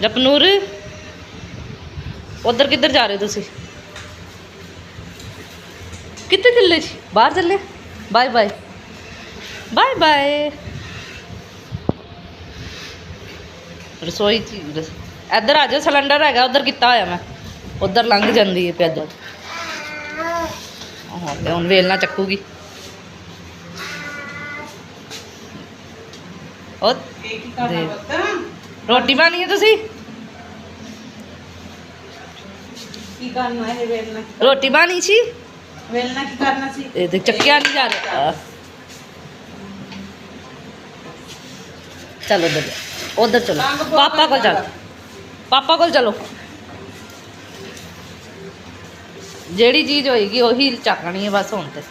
ਜਪਨੂਰ, ਉਧਰ ਕਿੱਧਰ ਜਾ ਰਹੇ ਹੋ ਤੁਸੀਂ? ਕਿੱਥੇ ਚੱਲੇ ਜੀ? ਬਾਹਰ ਚੱਲੇ? ਬਾਏ ਬਾਏ ਬਾਏ ਬਾਏ ਰਸੋਈ ਚ ਰਸ- ਇੱਧਰ ਆ ਜਾਓ, ਸਿਲੰਡਰ ਹੈਗਾ, ਉਧਰ ਕੀਤਾ ਹੋਇਆ ਮੈਂ। ਉਧਰ ਲੰਘ ਜਾਂਦੀ ਹੈ ਪੈਦਲ ਆਹ, ਤੇ ਹੁਣ ਵੇਲਣਾ ਚੱਕੂਗੀ। ਉਹ ਦੇ- ਰੋਟੀ ਪਾਣੀ ਹੈ ਤੁਸੀਂ? ਕੀ ਕਰਨਾ ਹੈ ਵੇਲਣਾ? ਰੋਟੀ ਪਾਣੀ ਸੀ? ਵੇਲਣਾ ਕੀ ਕਰਨਾ ਸੀ? ਇਹ ਤੇ ਚੱਕਿਆ ਨਹੀਂ ਜਾ ਰਿਹਾ। ਚਲੋ ਉਧਰ ਉਧਰ ਚਲੋ। ਪਾਪਾ ਕੋਲ ਚਲੋ। ਪਾਪਾ ਕੋਲ ਚਲੋ। ਜਿਹੜੀ ਚੀਜ਼ ਹੋਏਗੀ ਉਹੀ ਚੱਕਣੀ ਹੈ ਬਸ ਹੁਣ ਤੇ।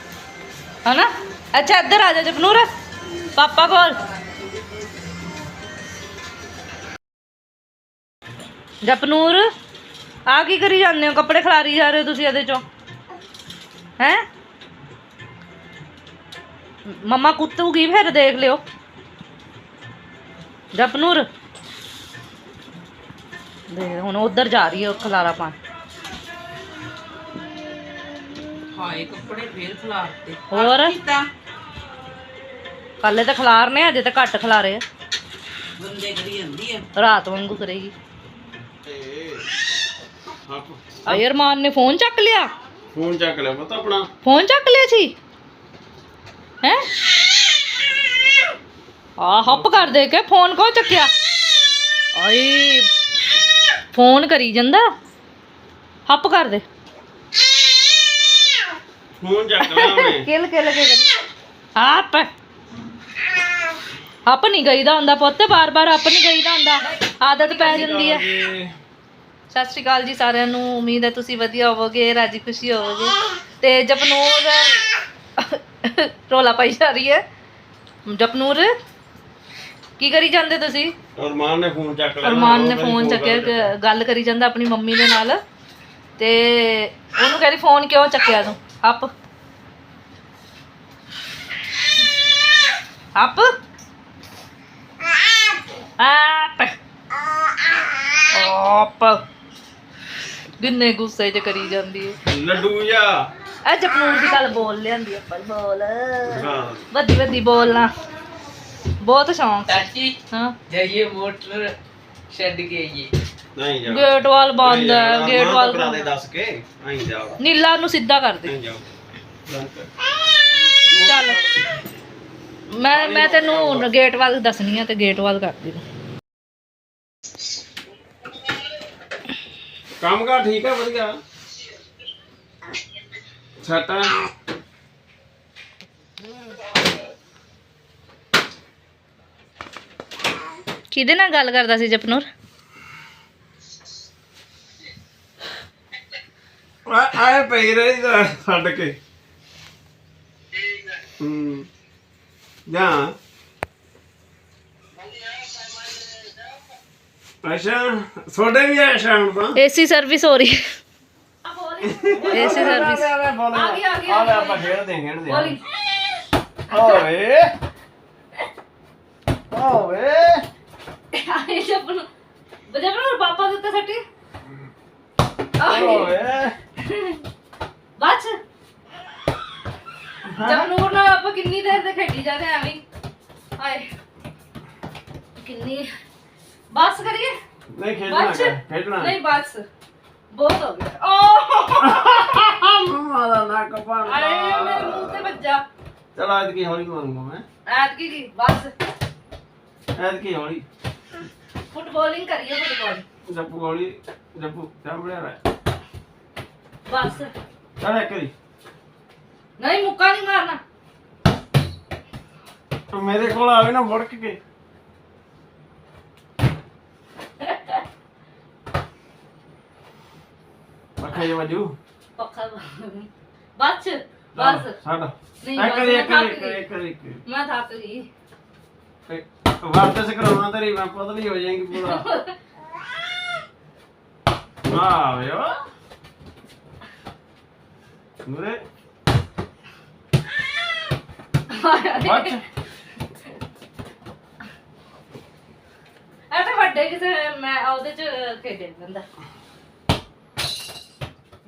ਹਨਾ? ਅੱਛਾ ਇੱਧਰ ਆ ਜਾ ਜਪਨੂਰ। ਪਾਪਾ ਕੋਲ। ਜਪਨੂਰ ਆ ਕੀ ਕਰੀ ਜਾਂਦੇ ਹੋ? ਕੱਪੜੇ ਖਿਲਾਰੀ ਜਾ ਰਹੇ ਹੋ ਤੁਸੀਂ ਇਹਦੇ ਚੋਂ? ਹੈ? ਮੰਮਾ ਕੁੱਤੂਗੀ ਫਿਰ ਦੇਖ ਲਿਓ? ਜਪਨੂਰ। ਦੇ ਹੁਣ ਉਧਰ ਜਾ ਰਹੀ ਹੈ ਖਲਾਰਾ ਪਾਣ ਹਾਏ ਕੱਪੜੇ ਫੇਰ ਖਲਾਰਤੇ। ਹੋਰ? ਕੱਲੇ ਤਾਂ ਖਲਾਰਨੇ ਅਜੇ ਤਾਂ ਘੱਟ ਖਲਾਰੇ ਆ। ਬੰਦੇ ਕਰੀ ਜਾਂਦੀ ਆ। ਰਾਤ ਵਾਂਗੂ ਕਰੇਗੀ। ਅਯਰਮਾਨ ਨੇ ਫੋਨ ਚੱਕ ਲਿਆ? ਫੋਨ ਚੱਕ ਲਿਆ ਪਤਾ ਆਪਣਾ। ਫੋਨ ਚੱਕ ਲਿਆ ਸੀ? ਹੈ? ਆ ਹੱਪ ਕਰ ਦੇ ਕੇ ਫੋਨ ਕੋ ਚੱਕਿਆ? ਆਈ ਫੋਨ ਕਰੀ ਜਾਂਦਾ। ਹੱਪ ਕਰ ਦੇ। ਫੋਨ ਚੱਕ ਲਿਆ ਉਹਨੇ। ਕਿਲ ਕਿਲ ਕੇ ਹੱਪ। ਨਹੀਂ ਗਈਦਾ ਹੁੰਦਾ ਪੁੱਤ ਬਾਰ-ਬਾਰ ਹੱਪ ਨਹੀਂ ਗਈਦਾ ਹੁੰਦਾ। ਆਦਤ ਪੈ ਜਾਂਦੀ ਹੈ। ਸਤਿ ਸ਼੍ਰੀ ਅਕਾਲ ਜੀ ਸਾਰਿਆਂ ਨੂੰ। ਉਮੀਦ ਹੈ ਤੁਸੀਂ ਵਧੀਆ ਹੋਵੋਗੇ ਰਾਜੀ ਖੁਸ਼ੀ ਹੋਵੋਗੇ। ਤੇ ਜਪਨੂਰ ਰੋਲਾ ਪਾਈ ਜਾ ਰਹੀ ਹੈ। ਜਪਨੂਰ ਕੀ ਕਰੀ ਜਾਂਦੇ ਤੁਸੀਂ? ਅਰਮਾਨ ਨੇ ਫੋਨ ਚੱਕ ਲਿਆ। ਅਰਮਾਨ ਨੇ ਫੋਨ ਚੱਕਿਆ ਗੱਲ ਕਰੀ ਜਾਂਦਾ ਆਪਣੀ ਮੰਮੀ ਦੇ ਨਾਲ। ਤੇ ਉਹਨੂੰ ਕਹਿੰਦੀ ਫੋਨ ਕਿਉਂ ਚੱਕਿਆ ਤੂੰ? ਅੱਪ ਅੱਪ ਅੱਪ ਅੱਪ ਕਿੰਨੇ ਗੁੱਸੇ 'ਚ ਕਰੀ ਜਾਂਦੀ ਹੈ ਲੱਡੂ ਜਾ। ਇਹ ਜਪਨੂਰ ਦੀ ਗੱਲ ਬੋਲ ਲਿਆਂਦੀ ਆਪਾਂ ਬੋਲ। ਹਾਂ। ਵੱਡੀ ਵੱਡੀ ਬੋਲਣਾ। ਬਹੁਤ ਸ਼ੌਂਕ ਚਾਚੀ ਹਾਂ। ਜਾਈਏ ਮੋਟਰ ਛੱਡ ਕੇ ਆਈਏ। ਨਹੀਂ ਜਾ ਗੇਟ ਵਾਲ ਬੰਦ ਹੈ ਗੇਟ ਵਾਲ ਕਰਾ ਦੇ ਦੱਸ ਕੇ ਨਹੀਂ ਜਾ ਨੀਲਾ ਨੂੰ ਸਿੱਧਾ ਕਰ ਦੇ। ਨਹੀਂ ਜਾ ਚੱਲ। ਮੈਂ ਮੈਂ ਤੈਨੂੰ ਗੇਟ ਵੱਲ ਦੱਸਣੀ ਆ ਤੇ ਗੇਟ ਵੱਲ ਕਰ ਦੀ। ਕੰਮ ਕਰ ਠੀਕ ਆ ਵਧੀਆ ਛਾਟਾ ਕਿਹਦੇ ਨਾਲ ਗੱਲ ਕਰਦਾ ਸੀ ਜਪਨੂਰ ਆਏ ਪਈ ਰਹੀ ਦਾ ਛੱਡ ਕੇ ਹੂੰ ਜਾ ਅੱਛਾ ਤੁਹਾਡੇ ਵੀ ਆ ਸ਼ਾਮ ਦਾ ਏਸੀ ਸਰਵਿਸ ਹੋ ਰਹੀ ਹੈ। ਏਸੀ ਸਰਵਿਸ ਆ ਗਈ, ਆ ਗਈ, ਆ ਲੈ ਆਪਾਂ ਖੇਡਦੇ ਹਾਂ, ਖੇਡਦੇ ਹਾਂ। ਬੋਲੀ ਓਏ ਓਏ ਆਏ ਜਪਨੂਰ ਜਪਨੂਰ ਪਾਪਾ ਦੇ ਉੱਤੇ ਸੱਟੀ। ਓਏ ਬਸ। ਜਪਨੂਰ ਨਾਲ ਆਪਾਂ ਕਿੰਨੀ ਦੇਰ ਦੇ ਖੇਡੀ ਜਾਂਦੇ ਆ ਐਵੇਂ ਹੀ। ਹਾਏ ਕਿੰਨੀ ਬਸ ਕਰੀਏ ਨਹੀਂ ਖੇਡਣਾ ਬਸ ਕਰ, ਖੇਡਣਾ ਨਹੀਂ ਬਸ ਬਹੁਤ ਹੋ ਗਿਆ ਓਹ ਮੰਮਾ ਦਾ ਨੱਕ ਪਾਣ ਆਏ ਮੇਰੇ ਮੂੰਹ ਤੇ ਵੱਜਾ ਚਲ ਅੱਜ ਕੀ ਹੌਲੀ ਮਾਰੂੰਗਾ ਮੈਂ ਐਤ ਕੀ ਕੀ ਬਸ ਐਦ ਕੀ ਹੌਲੀ ਫੁੱਟਬਾਲਿੰਗ ਕਰੀਏ ਫੁੱਟਬਾਲ ਜੱਪੂ ਹੌਲੀ ਜੱਪੂ ਚਾਂਬੜਿਆ ਰਹਿ ਬਸ ਚਲ ਇੱਕ ਵਾਰੀ ਨਹੀਂ ਮੁੱਕਾ ਨਹੀਂ ਮਾਰਨਾ ਮੇਰੇ ਕੋਲ ਆਵੇ ਨਾ ਵੜਕ ਕੇ ਪੱਖੇ ਜੇ ਵਜੂ ਪੱਖਾ ਬਸ ਬਸ ਸਾਡਾ। ਨਹੀਂ, ਇੱਕ ਬਸ ਇੱਕ ਮੈਂ ਥੱਕ ਗਈ। ਮੈਂ ਥੱਕ ਗਈ। ਵਾਪਸ ਕਰਾਉਣਾ ਤੇਰੀ ਮੈਂ ਪਤਲੀ ਹੋ ਜਾਏਗੀ ਪੂਰਾ। ਆ ਵੇ ਓ। ਮੁਰੇ ਬੱਚ ਐ ਤਾਂ ਵੱਡੇ ਕਿਸੇ ਮੈਂ ਉਹਦੇ ਚ ਖੇਡੇ ਜਾਂਦਾ।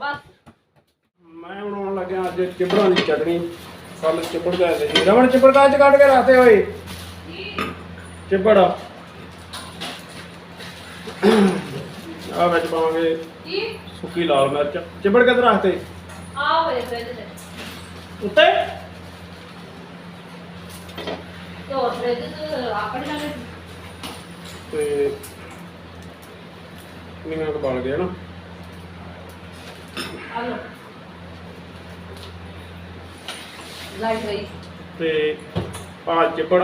ਬਸ। ਮੈਂ ਬਣਾਉਣ ਲੱਗਿਆ ਅੱਜ ਚਿਬੜਾਂ ਦੀ ਚਟਣੀ। ਕੱਲ ਚਿਬੜ ਗਏ ਸੀ। ਰਵਣ ਚਿਬੜ ਕਾਜ ਕੱਢ ਕੇ ਰੱਖਦੇ ਹੋਏ ਚਿਬੜ। ਆ ਵਿੱਚ ਪਾਵਾਂਗੇ ਕੀ? ਸੁੱਕੀ ਲਾਲ ਮਿਰਚ। ਚਿਬੜ ਕਿੱਧਰ ਰੱਖਤੇ? ਆ ਹੋਏ ਫ੍ਰਿਜ ਤੇ। ਉੱਤੇ? ਤੋ ਫ੍ਰਿਜ ਚ ਆਪਣੇ ਨਾਲ ਤੇ ਨਿੰਗਾ ਬਣ ਗਿਆ ਨਾ ਆ ਲੋ ਲਾਈਟ ਗਈ ਤੇ ਆ ਚਿਬੜ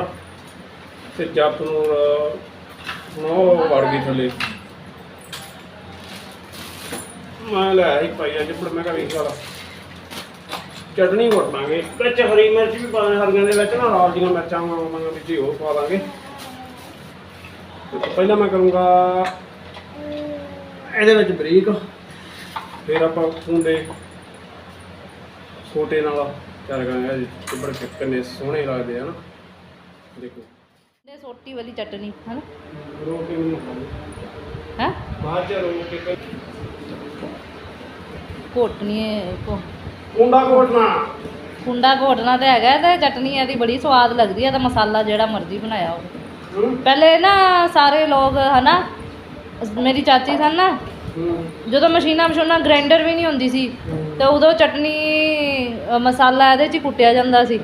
ਤੇ ਜੱਪ ਨੂੰ ਅਹ, ਹੁਣ ਉਹ ਵੜ ਗਈ ਥੱਲੇ। ਮੈਂ ਲੈ ਆਈ ਪਾਈਆ ਚਿਬੜ ਮੈਂ ਕਿਹਾ ਵੇਖ ਲਾ। ਚਟਣੀ ਘੋਟਾਂਗੇ ਵਿੱਚ ਹਰੀ ਮਿਰਚ ਵੀ ਪਾ ਦਾਂਗੇ ਹਰੀਆਂ ਦੇ ਵਿੱਚ ਨਾ ਲਾਲ ਜੀਆਂ ਮਿਰਚਾਂ ਮੰਗਾਂ ਵਿੱਚ ਹੀ ਉਹ ਪਾ ਦਾਂਗੇ ਤੇ ਪਹਿਲਾਂ ਮੈਂ ਕਰੂੰਗਾ ਇਹਦੇ ਵਿੱਚ ਬਰੀਕ। ਫਿਰ ਆਪਾਂ ਖੁੰਡੇ ਛੋਟੇ ਨਾਲ ਚੱਲ ਗਾਂਗੇ ਚਿਬੜ ਕੇ ਕਿੰਨੇ ਸੋਹਣੇ ਲੱਗਦੇ ਆ ਨਾ। ਦੇਖੋ। ਨੇ ਸੋਟੀ ਵਾਲੀ ਚਟਨੀ ਹਨ? ਰੋਟੀ ਖਾਣੀ। ਹੈ? ਬਾਅਦ ਚ ਰੋਟੀ ਕੇ। ਘੋਟਣੀ ਹੈ ਕੋ ਕੁੰਡਾ ਕੋਟਣਾ ਕੁੰਡਾ ਘੋਟਣਾ ਤੇ ਹੈਗਾ ਤੇ ਚਟਨੀ ਇਹਦੀ ਬੜੀ ਸਵਾਦ ਲੱਗਦੀ ਹੈ ਤੇ ਮਸਾਲਾ ਜਿਹੜਾ ਮਰਜ਼ੀ ਬਣਾਇਆ ਹੋਵੇ। ਹੂੰ। ਪਹਿਲੇ ਨਾ ਸਾਰੇ ਲੋਕ ਹਨਾ ਮੇਰੀ ਚਾਚੀ ਸਨ ਨਾ ਜਦੋਂ ਮਸ਼ੀਨਾਂ ਮਸ਼ੀਨਾਂ ਗ੍ਰਾਈਂਡਰ ਵੀ ਨਹੀਂ ਹੁੰਦੀ ਸੀ ਤੇ ਉਦੋਂ ਚਟਨੀ ਅ, ਮਸਾਲਾ ਇਹਦੇ 'ਚ ਹੀ ਕੁੱਟਿਆ ਜਾਂਦਾ ਸੀ।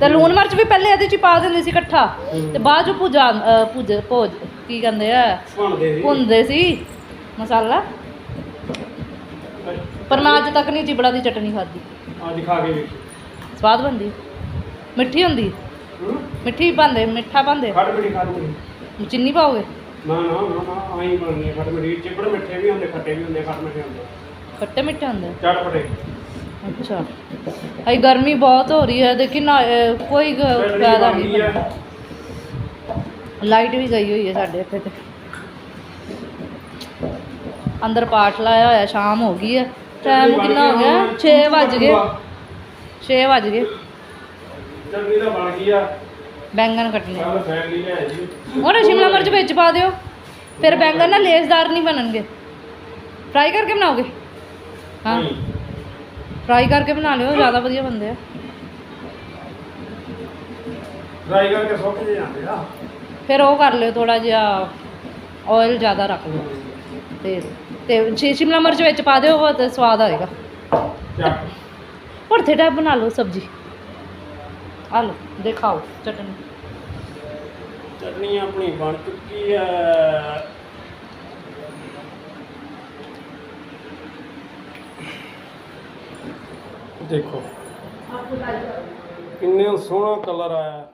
ਤੇ ਲੂਣ ਮਿਰਚ ਵੀ ਪਹਿਲੇ ਇਹਦੇ 'ਚ ਹੀ ਪਾ ਦਿੰਦੇ ਸੀ ਇਕੱਠਾ ਤੇ ਬਾਅਦ 'ਚ ਭੁਜਾ ਅ, ਭੁਜ ਭੋਜ ਕੀ ਕਹਿੰਦੇ ਆ? ਬਣਦੇ ਸੀ। ਭੁੰਨਦੇ ਸੀ ਮਸਾਲਾ। ਪਰ ਮੈਂ ਅੱਜ ਤੱਕ ਨਹੀਂ ਚਿਬੜਾ ਦੀ ਚਟਨੀ ਖਾਧੀ। ਅੱਜ ਖਾ ਕੇ ਵੇਖੀ। ਸਵਾਦ ਬਣਦੀ। ਮਿੱਠੀ ਹੁੰਦੀ। ਹੂੰ? ਮਿੱਠੀ ਪਾਉਂਦੇ ਮਿੱਠਾ ਪਾਉਂਦੇ। ਖੱਟ ਮਿੱਠੀ ਖੱਟ ਮਿੱਠੀ ਚੀਨੀ ਪਾਓਗੇ? ਨਾ ਨਾ ਨਾ ਨਾ ਆਈ ਬਣਨੀ ਖੱਟ ਮਿੱਠੀ। ਵੀ ਹੁੰਦੇ ਖੱਟੇ ਵੀ ਹੁੰਦੇ ਖੱਟ ਮਿੱਠੇ ਹੁੰਦੇ। ਖੱਟੇ ਮਿੱਠੇ ਹੁੰਦੇ? ਚਟਪਟੇ ਅੱਛਾ। ਅਈ ਗਰਮੀ ਬਹੁਤ ਹੋ ਰਹੀ ਹੈ ਦੇਖੀ ਨਾ ਅਹ, ਕੋਈ ਗ- ਫਾਇਦਾ ਨਹੀਂ ਹੈ। ਲਾਈਟ ਵੀ ਗਈ ਹੋਈ ਹੈ ਸਾਡੇ ਇੱਥੇ ਤੇ। ਅੰਦਰ ਪਾਠ ਲਾਇਆ ਹੋਇਆ ਸ਼ਾਮ ਹੋ ਗਈ ਹੈ। ਟਾਈਮ ਕਿੰਨਾ ਹੋ ਗਿਆ? ਗਈ 6 ਵੱਜ ਗਏ। ਹੁਣ 6 ਵੱਜ ਗਏ। ਚਟਨੀ ਤਾਂ ਬਣ ਗਈ ਆ। ਬੈਂਗਣ ਕੱਟਣੇ। ਕੱਲ ਫੈਮਿਲੀ ਲੈ ਜੀ ਉਹਨੇ ਸ਼ਿਮਲਾ ਮਿਰਚ ਵਿੱਚ ਪਾ ਦਿਓ। ਫਿਰ ਬੈਂਗਣ ਨਾ ਲੇਸਦਾਰ ਨਹੀਂ ਬਣਨਗੇ। ਫਰਾਈ ਕਰਕੇ ਬਣਾਓਗੇ? ਹਾਂ। ਫਰਾਈ ਕਰਕੇ ਬਣਾ ਲਿਓ ਜ਼ਿਆਦਾ ਵਧੀਆ ਬਣਦੇ ਆ। ਫਰਾਈ ਕਰਕੇ ਸੁੱਕ ਜੇ ਜਾਂਦੇ ਆ। ਫਿਰ ਉਹ ਕਰ ਲਿਓ ਥੋੜਾ ਜਿਹਾ ਆਇਲ ਜ਼ਿਆਦਾ ਰੱਖ ਲਿਓ। ਤੇ ਤੇ ਸ਼ਿ- ਸ਼ਿਮਲਾ ਮਿਰਚ ਵਿੱਚ ਪਾ ਦਿਓ ਬਹੁਤ ਸਵਾਦ ਆਏਗਾ। ਭੜਥੇ ਟਾਈਪ ਬਣਾ ਲਓ ਸਬਜ਼ੀ। ਆ ਲਓ, ਦਿਖਾਓ ਚਟਨੀ। ਚਟਨੀ ਆਪਣੀ ਬਣ ਚੁੱਕੀ ਹੈ। ਦੇਖੋ, ਕਿੰਨੇ ਸੋਹਣਾ ਕਲਰ ਆਇਆ।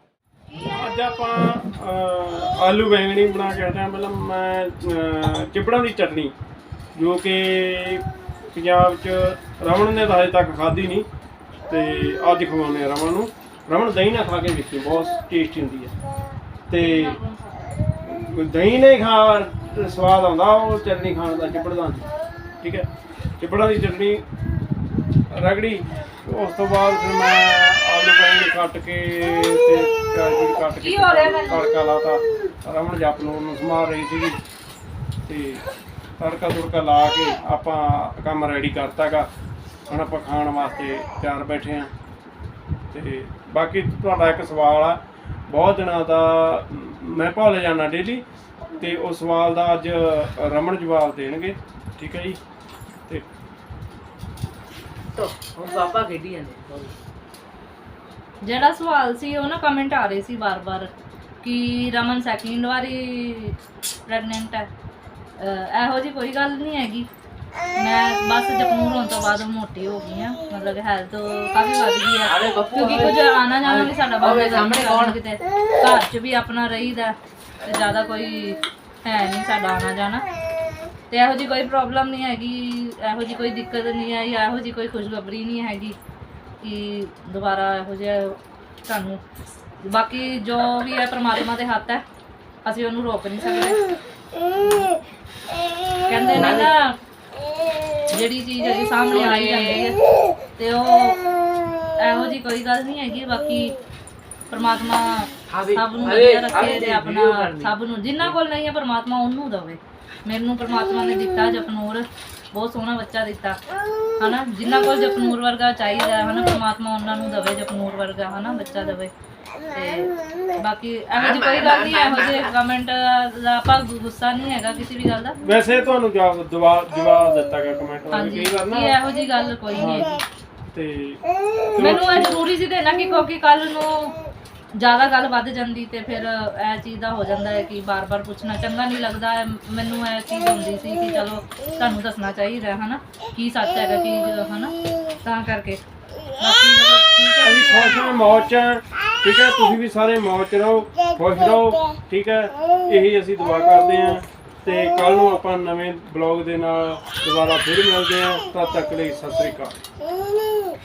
ਅੱਜ ਆਪਾਂ ਆਲੂ ਬੈਂਗਣੀ ਬਣਾ ਕੇ ਹਟੇ ਹਾਂ। ਪਹਿਲਾਂ ਮੈਂ ਚਿਪੜਾਂ ਦੀ ਚਟਨੀ, ਜੋ ਕਿ ਪੰਜਾਬ 'ਚ ਰਮਣ ਨੇ ਤਾਂ ਅਜੇ ਤੱਕ ਖਾਧੀ ਨਹੀਂ, ਤੇ ਅੱਜ ਖਵਾਉਂਦੇ ਆ ਰਮਨ ਨੂੰ। ਰਮਨ ਦਹੀਂ ਨਾਲ ਖਾ ਕੇ ਵੇਖੀ ਬਹੁਤ ਟੇਸਟੀ ਹੁੰਦੀ ਹੈ। ਤੇ ਦਹੀਂ ਨਹੀਂ ਖਾ ਸਵਾਦ ਆਉਂਦਾ ਉਹ ਚਟਨੀ ਖਾਣ ਦਾ ਚਿਬੜਾਂ ਦੀ ਠੀਕ ਹੈ? ਚਿਬੜਾਂ ਦੀ ਚਟਨੀ ਰਗੜੀ ਉਸ ਤੋਂ ਬਾਅਦ ਫਿਰ ਮੈਂ ਆਲੂ ਬੈਂਗਣ ਕੱਟ ਕੇ ਤੇ ਪਿਆਜ਼ ਕੱਟ ਕੇ ਕੀ ਹੋ ਰਿਹਾ ਮੈਨੂੰ? ਤੜਕਾ ਲਾਤਾ। ਰਮਣ ਜੱਪ ਨੂੰ ਉਹਨੂੰ ਸਮਾਰ ਰਹੀ ਸੀਗੀ। ਤੇ ਤੜਕਾ ਤੁੜਕਾ ਲਾ ਕੇ ਆਪਾਂ ਕੰਮ ਰੈਡੀ ਕਰਤਾਗਾ। ਹੁਣ ਆਪਾਂ ਖਾਣ ਵਾਸਤੇ ਤਿਆਰ ਬੈਠੇ ਆ ਤੇ ਬਾਕੀ ਤੁਹਾਡਾ ਇੱਕ ਸਵਾਲ ਆ। ਬਹੁਤ ਦਿਨਾਂ ਦਾ ਮੈਂ ਭੁੱਲ ਜਾਣਾ ਡੇਲੀ ਤੇ ਉਹ ਸਵਾਲ ਦਾ ਅੱਜ ਰਮਨ ਜਵਾਬ ਦੇਣਗੇ। ਠੀਕ ਹੈ ਜੀ? ਤੇ ਤੋ ਹੁਣ ਪਾਪਾ ਖੇਡੀ ਜਾਂਦੇ ਜਿਹੜਾ ਸਵਾਲ ਸੀ ਉਹ ਨਾ ਕਮੈਂਟ ਆ ਰਹੇ ਸੀ ਬਾਰ-ਬਾਰ ਕਿ ਰਮਨ ਸੈਕਿੰਡ ਵਾਰੀ ਪ੍ਰੈਗਨੈਂਟ ਹੈ। ਇਹੋ ਜੀ ਕੋਈ ਗੱਲ ਨਹੀਂ ਹੈਗੀ। ਮੈਂ ਬਸ ਜਪਨੂਰ ਹੋਣ ਤੋਂ ਬਾਅਦ ਮੋਟੀ ਹੋ ਗਈ ਆ ਮਤਲਬ ਹੈਲਥ ਕਾਫੀ ਵੱਧ ਗਈ ਆ। ਅਰੇ ਬੱਪੂ ਕਿਉਂਕਿ ਕੁਝ ਆਣਾ ਜਾਣਾ ਵੀ ਸਾਡਾ ਬੰਦ ਸਾਹਮਣੇ ਕੌਣ? ਕਿਤੇ। ਘਰ 'ਚ ਵੀ ਆਪਣਾ ਰਹੀਦਾ ਤੇ ਜ਼ਿਆਦਾ ਕੋਈ ਹੈ ਨਹੀਂ ਸਾਡਾ ਆਣਾ ਜਾਣਾ। ਤੇ ਇਹੋ ਜੀ ਕੋਈ ਪ੍ਰੋਬਲਮ ਨਹੀਂ ਹੈਗੀ ਇਹੋ ਜੀ ਕੋਈ ਦਿੱਕਤ ਨਹੀਂ ਆਈ ਇਹੋ ਜੀ ਕੋਈ ਖੁਸ਼ਖਬਰੀ ਨਹੀਂ ਹੈਗੀ ਕਿ ਦੁਬਾਰਾ ਇਹੋ ਜਿਹਾ ਤੁਹਾਨੂੰ ਬਾਕੀ ਜੋ ਵੀ ਹੈ ਪ੍ਰਮਾਤਮਾ ਦੇ ਹੱਥ ਹੈ ਅਸੀਂ ਉਹਨੂੰ ਰੋਕ ਨਹੀਂ ਸਕਦੇ। ਕਹਿੰਦੇ ਨੇ ਨਾ ਜਿਹੜੀ ਚੀਜ਼ ਹੈਗੀ ਸਾਹਮਣੇ ਆਈ ਜਾਂਦੀ ਹੈ ਤੇ ਉਹ ਇਹੋ ਜੀ ਕੋਈ ਗੱਲ ਨਹੀਂ ਹੈਗੀ ਬਾਕੀ ਪ੍ਰਮਾਤਮਾ ਸਭ ਨੂੰ ਵਧੀਆ ਰੱਖੇ ਤੇ ਆਪਣਾ। ਸਭ ਨੂੰ ਜਿੰਨਾ ਕੋਲ ਨਹੀਂ ਹੈ ਪਰਮਾਤਮਾ ਉਹਨੂੰ ਦਵੇ। ਮੈਨੂੰ ਪਰਮਾਤਮਾ ਨੇ ਦਿੱਤਾ ਜਪਨੂਰ ਬਹੁਤ ਸੋਹਣਾ ਬੱਚਾ ਦਿੱਤਾ। ਹਨਾ ਜਿੰਨਾ ਕੋਲ ਜਪਨੂਰ ਵਰਗਾ ਚਾਹੀਦਾ ਹਨਾ ਪਰਮਾਤਮਾ ਉਹਨਾਂ ਨੂੰ ਦਵੇ ਜਪਨੂਰ ਵਰਗਾ ਹਨਾ ਬੱਚਾ ਦਵੇ। ਤੇ ਬਾਕੀ ਇਹੋ ਜਿਹੀ ਕੋਈ ਗੱਲ ਨਹੀਂ ਇਹੋ ਜਿਹੇ ਕਮੈਂਟ ਦਾ ਆਪਾਂ ਗੁੱਸਾ ਨਹੀਂ ਹੈਗਾ ਕਿਸੇ ਵੀ ਗੱਲ ਦਾ। ਵੈਸੇ ਤੁਹਾਨੂੰ ਜਵਾਬ ਜਵਾਬ ਜਵਾਬ ਦਿੱਤਾ ਗਿਆ ਕਮੈਂਟ ਦਾ ਵੀ ਹਾਂਜੀ ਕਈ ਵਾਰ ਕਿ ਨਾ ਇਹੋ ਜਿਹੀ ਗੱਲ ਕੋਈ ਨਹੀਂ ਹੈਗੀ। ਤੇ ਮੈਨੂੰ ਇਹ ਜ਼ਰੂਰੀ ਸੀ ਦੇਣਾ ਕਿ ਕਿਉਂਕਿ ਕੱਲ ਨੂੰ ਜ਼ਿਆਦਾ ਗੱਲ ਵੱਧ ਜਾਂਦੀ ਤੇ ਫਿਰ ਇਹ ਚੀਜ਼ ਦਾ ਹੋ ਜਾਂਦਾ ਹੈ ਕਿ ਬਾਰ-ਬਾਰ ਪੁੱਛਣਾ ਚੰਗਾ ਨਹੀਂ ਲੱਗਦਾ। ਹੈ। ਮੈਨੂੰ ਇਹ ਚੀਜ਼ ਹੁੰਦੀ ਸੀ ਕਿ ਚਲੋ ਤੁਹਾਨੂੰ ਦੱਸਣਾ ਚਾਹੀਦਾ ਹੈ ਹਨਾ? ਕੀ ਸੱਚ ਹੈਗਾ ਕੀ ਹਨਾ? ਤਾਂ ਕਰਕੇ। ਬਾਕੀ ਅਸੀਂ ਖੁਸ਼ ਹਾਂ ਮੌਜ 'ਚ ਹਾਂ। ਠੀਕ ਹੈ, ਤੁਸੀਂ ਵੀ ਸਾਰੇ ਮੌਜ 'ਚ ਰਹੋ, ਖੁਸ਼ ਰਹੋ, ਠੀਕ ਹੈ। ਇਹੀ ਅਸੀਂ ਦੁਆ ਕਰਦੇ ਹਾਂ। ਤੇ ਕੱਲ ਨੂੰ ਆਪਾਂ ਨਵੇਂ ਬਲੌਗ ਦੇ ਨਾਲ ਦੁਬਾਰਾ ਫਿਰ ਮਿਲਦੇ ਹਾਂ। ਤਦ ਤੱਕ ਲਈ ਸਤਿ ਸ੍ਰੀ ਅਕਾਲ।